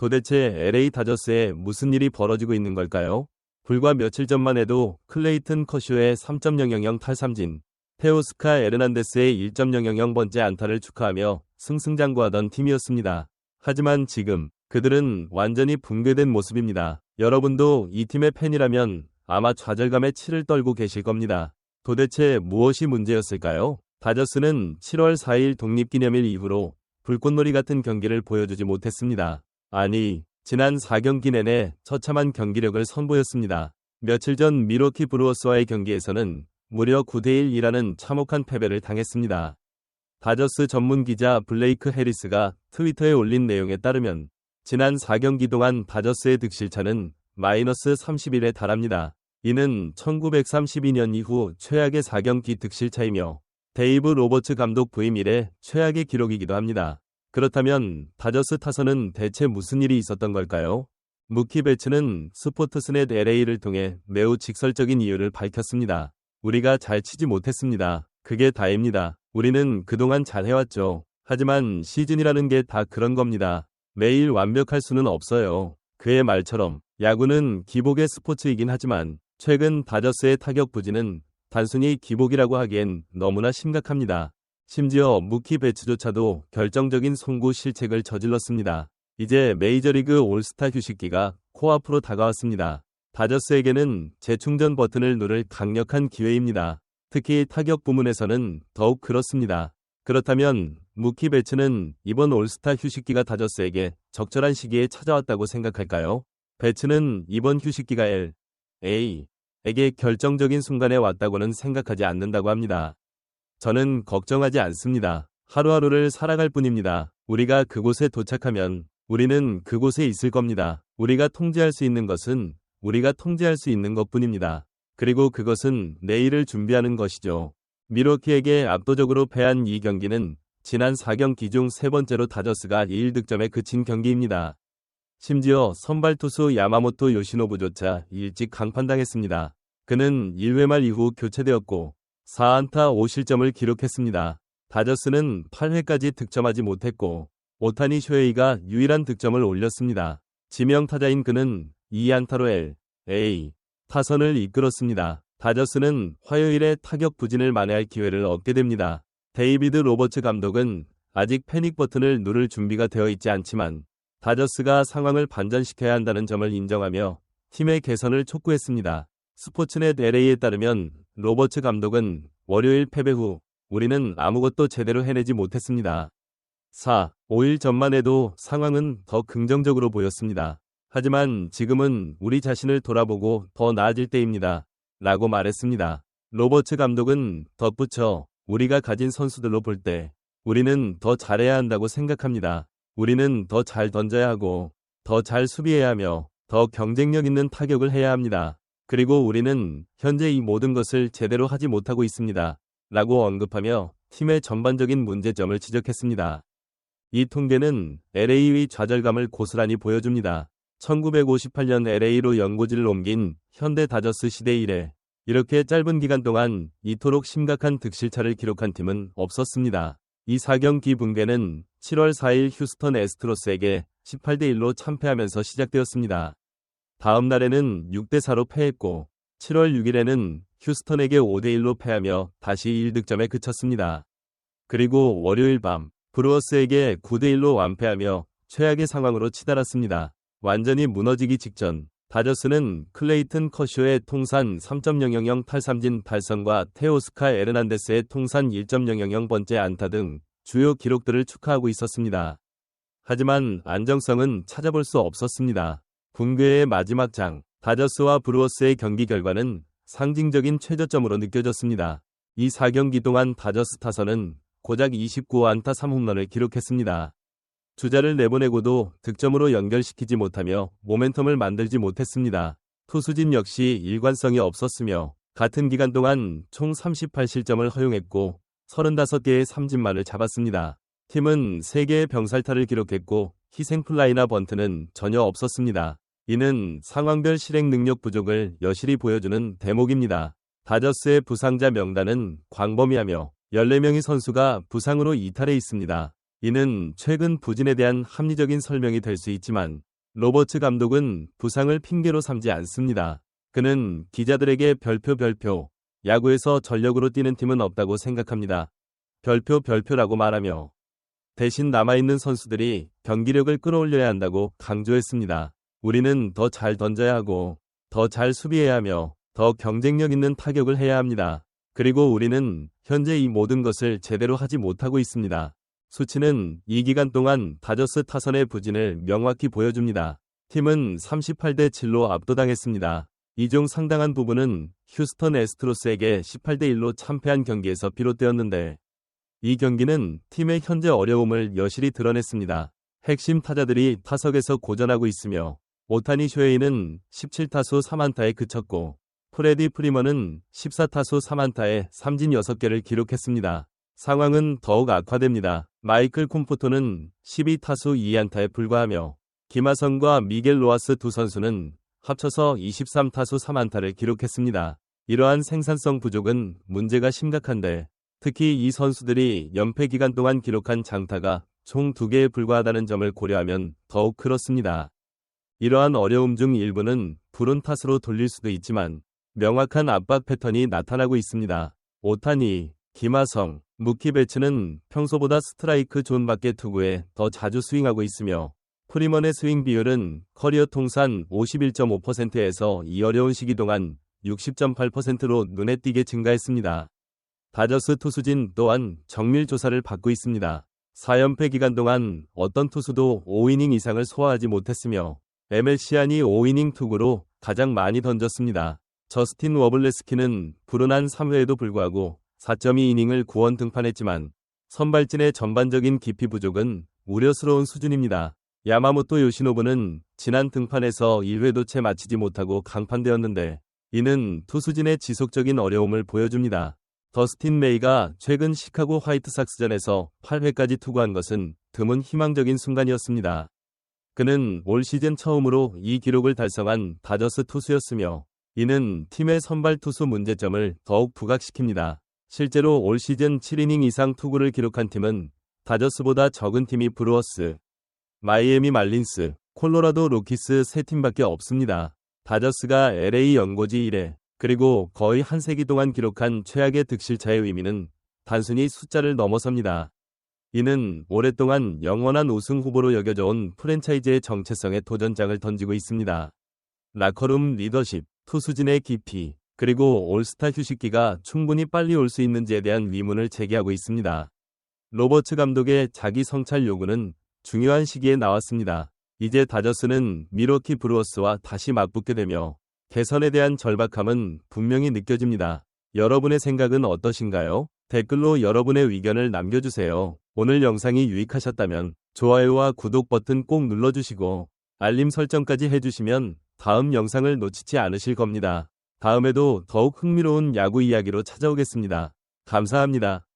도대체 LA 다저스에 무슨 일이 벌어지고 있는 걸까요? 불과 며칠 전만 해도 클레이튼 커쇼의 3.000 탈삼진, 테오스카 에르난데스의 1.000번째 안타를 축하하며 승승장구하던 팀이었습니다. 하지만 지금 그들은 완전히 붕괴된 모습입니다. 여러분도 이 팀의 팬이라면 아마 좌절감에 치를 떨고 계실 겁니다. 도대체 무엇이 문제였을까요? 다저스는 7월 4일 독립기념일 이후로 불꽃놀이 같은 경기를 보여주지 못했습니다. 아니, 지난 4경기 내내 처참한 경기력을 선보였습니다. 며칠 전 미로키 브루어스와의 경기에서는 무려 9대1이라는 참혹한 패배를 당했습니다. 다저스 전문 기자 블레이크 해리스가 트위터에 올린 내용에 따르면 지난 4경기 동안 다저스의 득실차는 마이너스 31에 달합니다. 이는 1932년 이후 최악의 4경기 득실차이며 데이브 로버츠 감독 부임 이래 최악의 기록이기도 합니다. 그렇다면 다저스 타선은 대체 무슨 일이 있었던 걸까요? 무키 베츠는 스포트스넷 LA를 통해 매우 직설적인 이유를 밝혔습니다. 우리가 잘 치지 못했습니다. 그게 다입니다. 우리는 그동안 잘 해왔죠. 하지만 시즌이라는 게 다 그런 겁니다. 매일 완벽할 수는 없어요. 그의 말처럼 야구는 기복의 스포츠이긴 하지만 최근 다저스의 타격 부진은 단순히 기복이라고 하기엔 너무나 심각합니다. 심지어 무키 배츠조차도 결정적인 송구 실책을 저질렀습니다. 이제 메이저리그 올스타 휴식기가 코앞으로 다가왔습니다. 다저스에게는 재충전 버튼을 누를 강력한 기회입니다. 특히 타격 부문에서는 더욱 그렇습니다. 그렇다면 무키 배츠는 이번 올스타 휴식기가 다저스에게 적절한 시기에 찾아왔다고 생각할까요? 배츠는 이번 휴식기가 L, A, 에게 결정적인 순간에 왔다고는 생각하지 않는다고 합니다. 저는 걱정하지 않습니다. 하루하루를 살아갈 뿐입니다. 우리가 그곳에 도착하면 우리는 그곳에 있을 겁니다. 우리가 통제할 수 있는 것은 우리가 통제할 수 있는 것 뿐입니다. 그리고 그것은 내일을 준비하는 것이죠. 미로키에게 압도적으로 패한 이 경기는 지난 4경기 중 세 번째로 다저스가 1득점에 그친 경기입니다. 심지어 선발 투수 야마모토 요시노부조차 일찍 강판당했습니다. 그는 1회 말 이후 교체되었고 4안타 5실점을 기록했습니다. 다저스는 8회까지 득점하지 못했고 오타니 쇼헤이가 유일한 득점을 올렸습니다. 지명 타자인 그는 2안타로 L, A, 타선을 이끌었습니다. 다저스는 화요일에 타격 부진을 만회할 기회를 얻게 됩니다. 데이비드 로버츠 감독은 아직 패닉 버튼을 누를 준비가 되어 있지 않지만 다저스가 상황을 반전시켜야 한다는 점을 인정하며 팀의 개선을 촉구했습니다. 스포츠넷 LA에 따르면 로버츠 감독은 월요일 패배 후 우리는 아무것도 제대로 해내지 못했습니다. 4. 5일 전만 해도 상황은 더 긍정적으로 보였습니다. 하지만 지금은 우리 자신을 돌아보고 더 나아질 때입니다. 라고 말했습니다. 로버츠 감독은 덧붙여 우리가 가진 선수들로 볼 때 우리는 더 잘해야 한다고 생각합니다. 우리는 더 잘 던져야 하고 더 잘 수비해야 하며 더 경쟁력 있는 타격을 해야 합니다. 그리고 우리는 현재 이 모든 것을 제대로 하지 못하고 있습니다. 라고 언급하며 팀의 전반적인 문제점을 지적했습니다. 이 통계는 LA의 좌절감을 고스란히 보여줍니다. 1958년 LA로 연고지를 옮긴 현대 다저스 시대 이래 이렇게 짧은 기간 동안 이토록 심각한 득실차를 기록한 팀은 없었습니다. 이 4경기 붕괴는 7월 4일 휴스턴 에스트로스에게 18대 1로 참패하면서 시작되었습니다. 다음 날에는 6대4로 패했고 7월 6일에는 휴스턴에게 5대1로 패하며 다시 1득점에 그쳤습니다. 그리고 월요일 밤 브루어스에게 9대1로 완패하며 최악의 상황으로 치달았습니다. 완전히 무너지기 직전 다저스는 클레이튼 커쇼의 통산 3.000 탈삼진 달성과 테오스카 에르난데스의 통산 1.000번째 안타 등 주요 기록들을 축하하고 있었습니다. 하지만 안정성은 찾아볼 수 없었습니다. 붕괴의 마지막 장, 다저스와 브루어스의 경기 결과는 상징적인 최저점으로 느껴졌습니다. 이 4경기 동안 다저스 타선은 고작 29안타 3홈런을 기록했습니다. 주자를 내보내고도 득점으로 연결시키지 못하며 모멘텀을 만들지 못했습니다. 투수진 역시 일관성이 없었으며 같은 기간 동안 총 38실점을 허용했고 35개의 삼진만을 잡았습니다. 팀은 3개의 병살타를 기록했고 희생플라이나 번트는 전혀 없었습니다. 이는 상황별 실행 능력 부족을 여실히 보여주는 대목입니다. 다저스의 부상자 명단은 광범위하며 14명의 선수가 부상으로 이탈해 있습니다. 이는 최근 부진에 대한 합리적인 설명이 될 수 있지만 로버츠 감독은 부상을 핑계로 삼지 않습니다. 그는 기자들에게 별표 별표, 야구에서 전력으로 뛰는 팀은 없다고 생각합니다. 별표 별표라고 말하며 대신 남아있는 선수들이 경기력을 끌어올려야 한다고 강조했습니다. 우리는 더 잘 던져야 하고 더 잘 수비해야 하며 더 경쟁력 있는 타격을 해야 합니다. 그리고 우리는 현재 이 모든 것을 제대로 하지 못하고 있습니다. 수치는 이 기간 동안 다저스 타선의 부진을 명확히 보여줍니다. 팀은 38대 7로 압도당했습니다. 이 중 상당한 부분은 휴스턴 에스트로스에게 18대 1로 참패한 경기에서 비롯되었는데 이 경기는 팀의 현재 어려움을 여실히 드러냈습니다. 핵심 타자들이 타석에서 고전하고 있으며 오타니 쇼헤이는 17타수 3안타에 그쳤고 프레디 프리먼은 14타수 3안타에 삼진 6개를 기록했습니다. 상황은 더욱 악화됩니다. 마이클 콤포토는 12타수 2안타에 불과하며 김하성과 미겔 로아스 두 선수는 합쳐서 23타수 3안타를 기록했습니다. 이러한 생산성 부족은 문제가 심각한데 특히 이 선수들이 연패 기간 동안 기록한 장타가 총 2개에 불과하다는 점을 고려하면 더욱 그렇습니다. 이러한 어려움 중 일부는 불운 탓으로 돌릴 수도 있지만 명확한 압박 패턴이 나타나고 있습니다. 오타니, 김하성, 무키 배츠는 평소보다 스트라이크 존 밖의 투구에 더 자주 스윙하고 있으며 프리먼의 스윙 비율은 커리어 통산 51.5%에서 이 어려운 시기 동안 60.8%로 눈에 띄게 증가했습니다. 다저스 투수진 또한 정밀 조사를 받고 있습니다. 4연패 기간 동안 어떤 투수도 5이닝 이상을 소화하지 못했으며 에멜시안이 5이닝 투구로 가장 많이 던졌습니다. 저스틴 워블레스키는 불운한 3회에도 불구하고 4.2이닝을 구원 등판했지만 선발진의 전반적인 깊이 부족은 우려스러운 수준입니다. 야마모토 요시노부는 지난 등판에서 1회도 채 마치지 못하고 강판되었는데 이는 투수진의 지속적인 어려움을 보여줍니다. 더스틴 메이가 최근 시카고 화이트삭스전에서 8회까지 투구한 것은 드문 희망적인 순간이었습니다. 그는 올 시즌 처음으로 이 기록을 달성한 다저스 투수였으며 이는 팀의 선발 투수 문제점을 더욱 부각시킵니다. 실제로 올 시즌 7이닝 이상 투구를 기록한 팀은 다저스보다 적은 팀이 브루어스, 마이애미 말린스, 콜로라도 로키스 세 팀밖에 없습니다. 다저스가 LA 연고지 이래 그리고 거의 한 세기 동안 기록한 최악의 득실차의 의미는 단순히 숫자를 넘어섭니다. 이는 오랫동안 영원한 우승 후보로 여겨져 온 프랜차이즈의 정체성에 도전장을 던지고 있습니다. 라커룸 리더십, 투수진의 깊이, 그리고 올스타 휴식기가 충분히 빨리 올 수 있는지에 대한 의문을 제기하고 있습니다. 로버츠 감독의 자기 성찰 요구는 중요한 시기에 나왔습니다. 이제 다저스는 미러키 브루어스와 다시 맞붙게 되며 개선에 대한 절박함은 분명히 느껴집니다. 여러분의 생각은 어떠신가요? 댓글로 여러분의 의견을 남겨주세요. 오늘 영상이 유익하셨다면 좋아요와 구독 버튼 꼭 눌러주시고 알림 설정까지 해주시면 다음 영상을 놓치지 않으실 겁니다. 다음에도 더욱 흥미로운 야구 이야기로 찾아오겠습니다. 감사합니다.